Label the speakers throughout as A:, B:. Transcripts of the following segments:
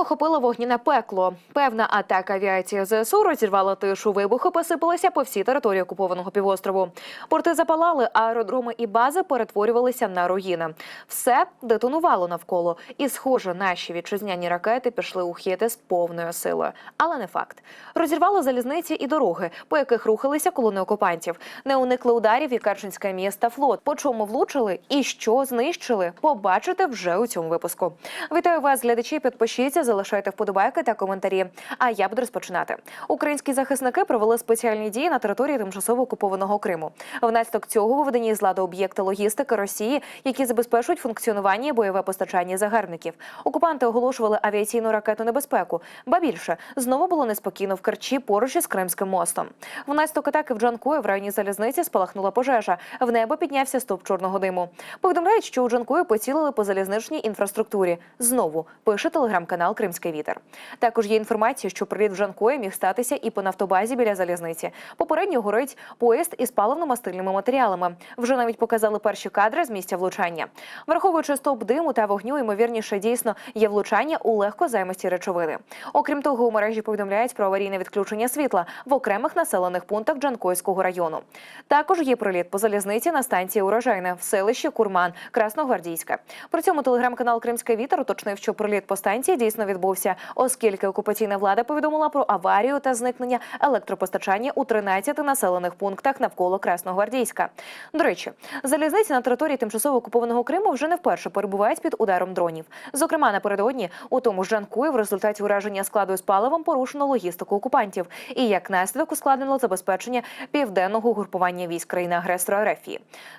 A: Крим охопило вогняне пекло. Певна атака авіації ЗСУ розірвала тишу. Вибухи посипалися по всій території окупованого півострову. Порти запалали, аеродроми і бази перетворювалися на руїни. Все детонувало навколо, і, схоже, наші вітчизняні ракети пішли у хіти з повною силою. Але не факт. Розірвало залізниці і дороги, по яких рухалися колони окупантів. Не уникли ударів і Керченське місто флот. По чому влучили і що знищили, побачите вже у цьому випуску. Вітаю вас, глядачі. Підпишіться, залишайте вподобайки та коментарі. А я буду розпочинати. Українські захисники провели спеціальні дії на території тимчасово окупованого Криму. Внаслідок цього виведені з ладу об'єкти логістики Росії, які забезпечують функціонування бойове постачання загарбників. Окупанти оголошували авіаційну ракетну небезпеку. Ба більше знову було неспокійно в Керчі поруч із Кримським мостом. Внаслідок атаки в Джанкої в районі залізниці спалахнула пожежа. В небо піднявся стовп чорного диму. Повідомляють, що у Джанкої поцілили по залізничній інфраструктурі. Знову пише телеграм-канал Кримський вітер. Також є інформація, що приліт в Жанкої міг статися і по нафтобазі біля залізниці. Попередньо горить поїзд із паливно-мастильними матеріалами. Вже навіть показали перші кадри з місця влучання. Враховуючи стовп диму та вогню, ймовірніше дійсно є влучання у легкозаймисті речовини. Окрім того, у мережі повідомляють про аварійне відключення світла в окремих населених пунктах Джанкойського району. Також є приліт по залізниці на станції Урожайне в селищі Курман, Красногвардійське. При цьому телеграм-канал Кримський вітер уточнив, що приліт по станції дійсно відбувся, оскільки окупаційна влада повідомила про аварію та зникнення електропостачання у 13 населених пунктах навколо Красногвардійська. До речі, залізниці на території тимчасово окупованого Криму вже не вперше перебувають під ударом дронів. Зокрема, напередодні у тому ж Жанкуї в результаті ураження складу з паливом порушено логістику окупантів і як наслідок ускладнило забезпечення південного групування військ країни-агресора РФ.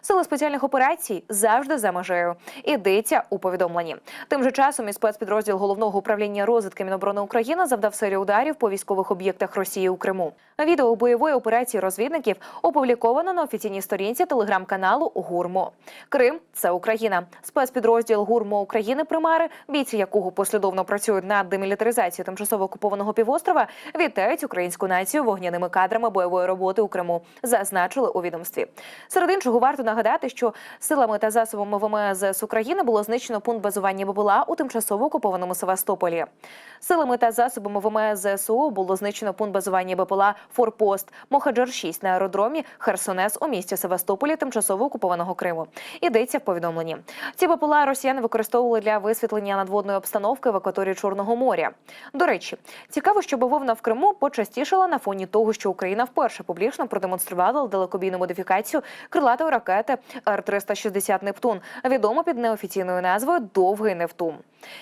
A: Сили спеціальних операцій завжди за межею. Ідеться у повідомленні. Тим же часом і спецпідрозділ головного управління розвідки Міноборони України завдав серію ударів по військових об'єктах Росії у Криму. Відео бойової операції розвідників опубліковано на офіційній сторінці телеграм-каналу Гурмо. Крим це Україна. Спецпідрозділ Гурмо України Примари, бійці якого послідовно працюють над демілітаризацією тимчасово окупованого півострова, вітають українську націю вогняними кадрами бойової роботи у Криму. Зазначили у відомстві. Серед іншого варто нагадати, що силами та засобами ВМС України було знищено пункт базування БПЛА у тимчасово окупованому Севастополі. Силами та засобами ВМС ЗСУ було знищено пункт базування БПЛА Форпост Мохаджар 6 на аеродромі Херсонес у місті Севастополі, тимчасово окупованого Криму. Йдеться в повідомленні. Ці БПЛА росіяни використовували для висвітлення надводної обстановки в акваторії Чорного моря. До речі, цікаво, що бавовна в Криму почастішала на фоні того, що Україна вперше публічно продемонструвала далекобійну модифікацію крилатої ракети Р-360 Нептун, відомо під неофіційною назвою Довгий Нептун.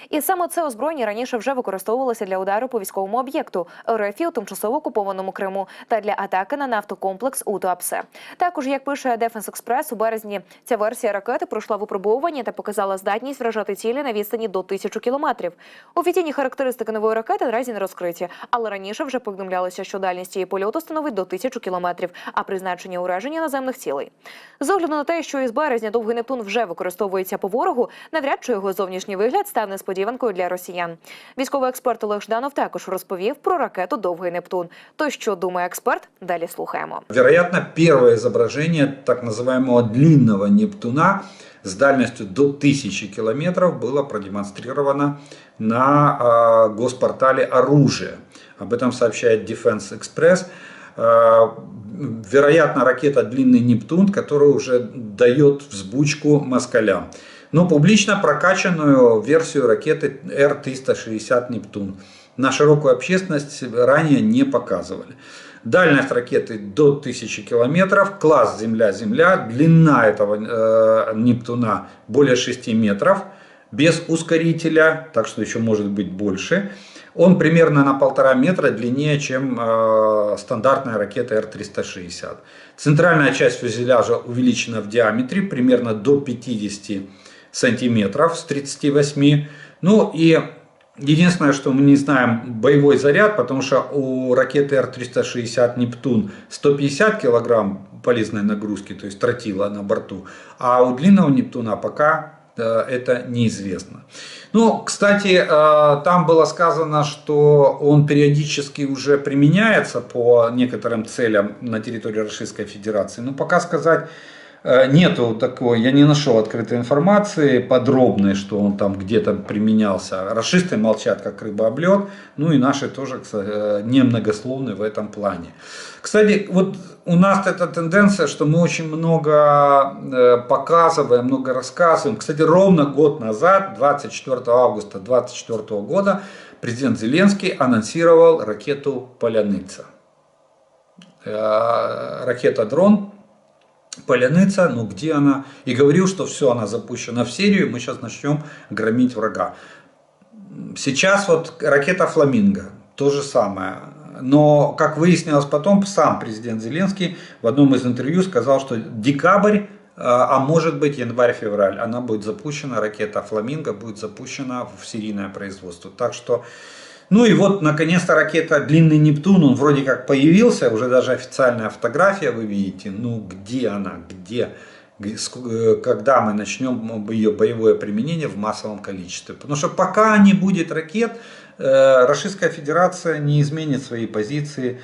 A: І саме це озброєння раніше вже використовувалося для удару по військовому об'єкту РФ у тимчасово окупованому Криму та для атаки на нафтокомплекс у Туапсе. Також, як пише Defense Express, у березні ця версія ракети пройшла випробовування та показала здатність вражати цілі на відстані до тисячу кілометрів. Офіційні характеристики нової ракети наразі не розкриті, але раніше вже повідомлялося, що дальність її польоту становить до тисячу кілометрів, а призначення ураження наземних цілей. З огляду на те, що із березня довгий Нептун вже використовується по ворогу, навряд чи його зовнішній вигляд став несподіванкою для росіян. Військовий експерт Олег Жданов також розповів про ракету Довгий Нептун. То що думає експерт? Далі слухаємо.
B: Вероятно, первое изображение так называемого длинного Нептуна с дальностью до 1000 километров было продемонстрировано на э, госпортале «Оружие». Об этом сообщает Defense Express. Э, вероятно, ракета «Длинный Нептун», которая уже дает взбучку москалям. Но публично прокачанную версию ракеты Р-360 «Нептун» на широкую общественность ранее не показывали. Дальность ракеты до 1000 километров, класс Земля-Земля, длина этого э, Нептуна более 6 метров, без ускорителя, так что еще может быть больше. Он примерно на полтора метра длиннее, чем э, стандартная ракета Р-360. Центральная часть фюзеляжа увеличена в диаметре примерно до 50 сантиметров с 38. Ну и Единственное, что мы не знаем боевой заряд, потому что у ракеты Р-360 «Нептун» 150 килограмм полезной нагрузки, то есть тротила на борту, а у длинного «Нептуна» пока э, это неизвестно. Ну, кстати, э, там было сказано, что он периодически уже применяется по некоторым целям на территории Российской Федерации, но пока сказать Нету такой, я не нашел открытой информации подробной, что он там где-то применялся. Расисты молчат, как рыба об лед, ну и наши тоже кстати, э, немногословны в этом плане. Кстати, вот у нас эта тенденция, что мы очень много э, показываем, много рассказываем. Кстати, ровно год назад, 24 августа 2024 года, президент Зеленский анонсировал ракету «Поляныца». Э, Ракета-дрон Поляныца, ну где она? И говорил, что все, она запущена в Сирию, мы сейчас начнем громить врага. Сейчас вот ракета Фламинго, то же самое. Но, как выяснилось потом, сам президент Зеленский в одном из интервью сказал, что декабрь, а а может быть январь-февраль, она будет запущена, ракета Фламинго будет запущена в серийное производство. Так что, ну и вот, наконец-то ракета Длинный Нептун, он вроде как появился, уже даже официальная фотография вы видите. Ну где она, где? Э, когда мы начнем ее боевое применение в массовом количестве. Потому что пока не будет ракет, э, Российская Федерация не изменит свои позиции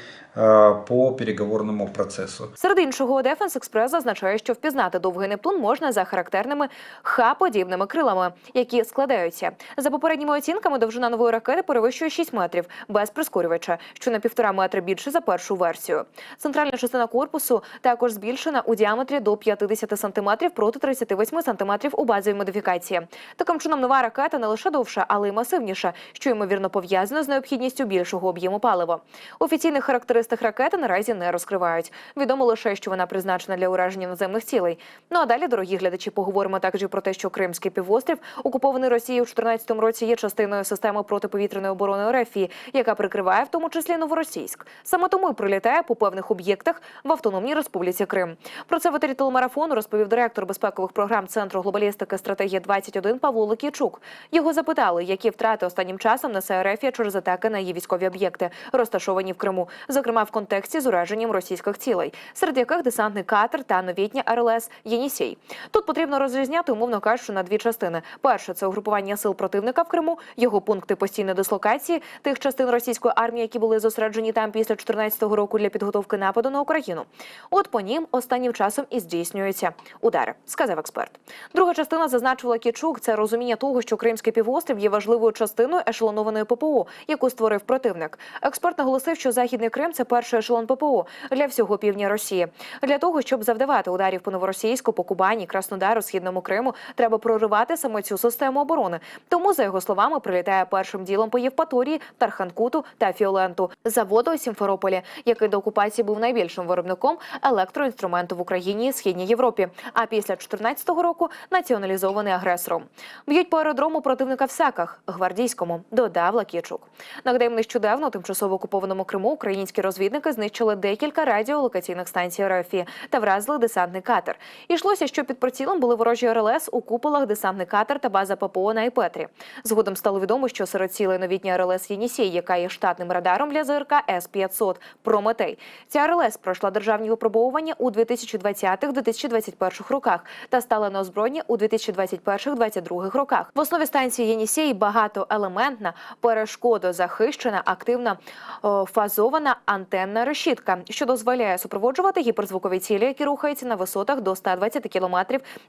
B: по переговорному процессу.
A: Серед іншого, Дефенс Експрес зазначає, що впізнати довгий Нептун можна за характерними ха-подібними крилами, які складаються. За попередніми оцінками, довжина нової ракети перевищує 6 метрів без прискорювача, що на півтора метри більше за першу версію. Центральна частина корпусу також збільшена у діаметрі до 50 сантиметрів проти 38 сантиметрів у базовій модифікації. Таким чином, нова ракета не лише довша, але й масивніша, що ймовірно пов'язано з необхідністю більшого об'єму палива. Офіційних характеристик ракети наразі не розкривають. Відомо лише, що вона призначена для ураження наземних цілей. Ну а далі, дорогі глядачі, поговоримо також і про те, що Кримський півострів, окупований Росією у 2014 році, є частиною системи протиповітряної оборони РФ, яка прикриває в тому числі Новоросійськ. Саме тому і прилітає по певних об'єктах в Автономній Республіці Крим. Про це в етері телемарафону розповів директор безпекових програм Центру глобалістики стратегія 21 Павло Лукійчук. Його запитали, які втрати останнім часом несе РФ через атаки на її військові об'єкти, розташовані в Криму, зокрема в контексті з ураженням російських цілей, серед яких десантний катер та новітня РЛС Єнісей. Тут потрібно розрізняти, умовно кажучи, на дві частини. Перше це угрупування сил противника в Криму, його пункти постійної дислокації тих частин російської армії, які були зосереджені там після 2014 року для підготовки нападу на Україну. От по ним останнім часом і здійснюються удари, сказав експерт. Друга частина зазначила Кічук. Це розуміння того, що Кримський півострів є важливою частиною ешелонованої ППО, яку створив противник. Експерт наголосив, що західний Крим це перший ешелон ППО для всього півдня Росії. Для того щоб завдавати ударів по новоросійську, по Кубані, Краснодару, східному Криму, треба проривати саме цю систему оборони. Тому, за його словами, прилітає першим ділом по Євпаторії, Тарханкуту та Фіоленту, заводу у Сімферополі, який до окупації був найбільшим виробником електроінструменту в Україні і східній Європі. А після 2014 року націоналізований агресором. Б'ють по аеродрому противника в Саках, гвардійському, додав Лакічук. Нагадаємо, нещодавно тимчасово окупованому Криму українські розвідники знищили декілька радіолокаційних станцій РФ та вразили десантний катер. Ішлося, що під прицілом були ворожі РЛС у куполах, десантний катер та база ППО на Іпетрі. Згодом стало відомо, що серед цілей новітня РЛС Єнісій, яка є штатним радаром для ЗРК С-500 Прометей. Ця РЛС пройшла державні випробовування у 2020-2021 роках та стала на озброєння у 2021-2022 роках. В основі станції Єнісей багатоелементна, перешкодозахищена, активна о, фазована антенна решітка, що дозволяє супроводжувати гіперзвукові цілі, які рухаються на висотах до 120 км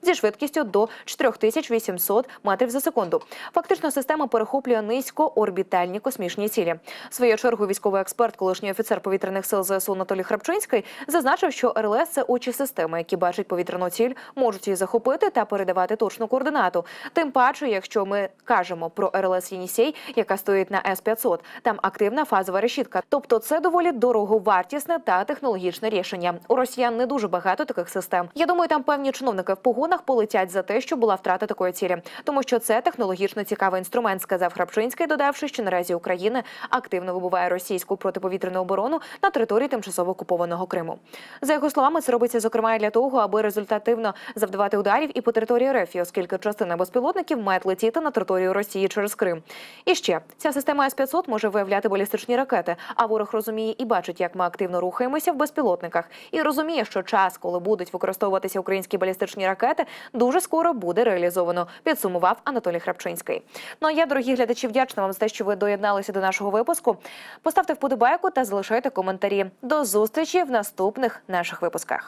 A: зі швидкістю до 4800 метрів за секунду. Фактично, система перехоплює низькоорбітальні космічні цілі. В свою чергу військовий експерт, колишній офіцер повітряних сил ЗСУ Анатолій Храпчинський, зазначив, що РЛС – це очі системи, які бачать повітряну ціль, можуть її захопити та передавати точну координату. Тим паче, якщо ми кажемо про РЛС Єнісей, яка стоїть на С-500, там активна фазова решітка. Тобто це доволі дороговартісне та технологічне рішення. У росіян не дуже багато таких систем. Я думаю, там певні чиновники в погонах полетять за те, що була втрата такої цілі, тому що це технологічно цікавий інструмент, сказав Храпчинський, додавши, що наразі Україна активно вибуває російську протиповітряну оборону на території тимчасово окупованого Криму. За його словами, це робиться зокрема для того, аби результативно завдавати ударів і по території РФ, оскільки частина безпілотників має летіти на територію Росії через Крим. І ще ця система С-500 може виявляти балістичні ракети. А ворог розуміє і бачить, як ми активно рухаємося в безпілотниках, і розуміє, що час, коли будуть використовуватися українські балістичні ракети, дуже скоро буде реалізовано. Підсумував Анатолій Храпчинський. Ну а я, дорогі глядачі, вдячна вам за те, що ви доєдналися до нашого випуску. Поставте вподобайку та залишайте коментарі. До зустрічі в наступних наших випусках.